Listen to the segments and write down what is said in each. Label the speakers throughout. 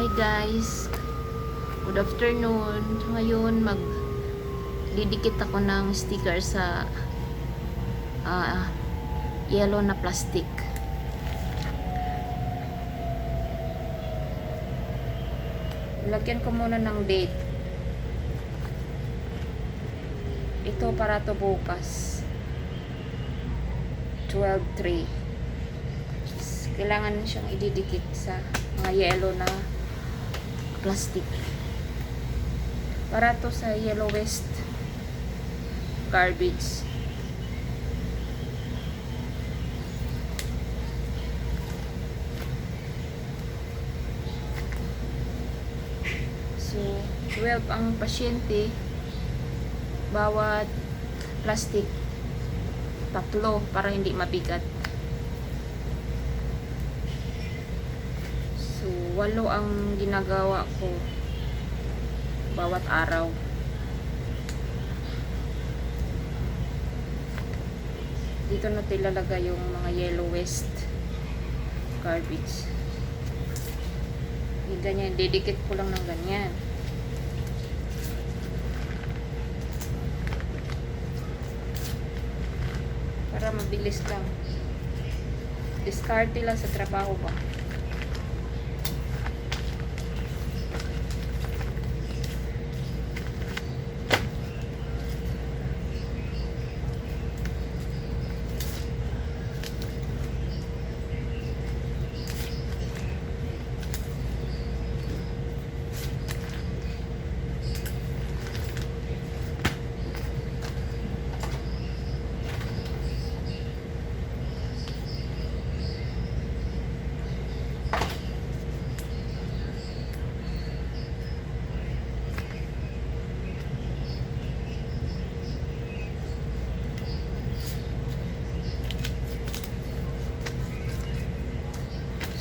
Speaker 1: Hi guys. Good afternoon. Ngayon mag didikit ako ng sticker sa ah, yellow na plastic. Lagyan ko muna ng date. Ito para to bukas. 12-3. Kailangan siyang ididikit sa mga yellow na plastic. Para to sa yellow waste garbage. So, 12 ang pasyente bawat plastic tatlo para hindi mabigat. So, walo ang ginagawa ko bawat araw. Dito na tilalagay yung mga yellow waste garbage. Yung ganyan, didikit ko lang ng ganyan. Para mabilis lang. Discarte lang sa trabaho ba.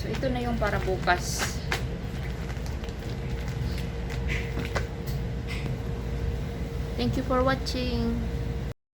Speaker 1: Ito na yung para bukas. Thank you for watching.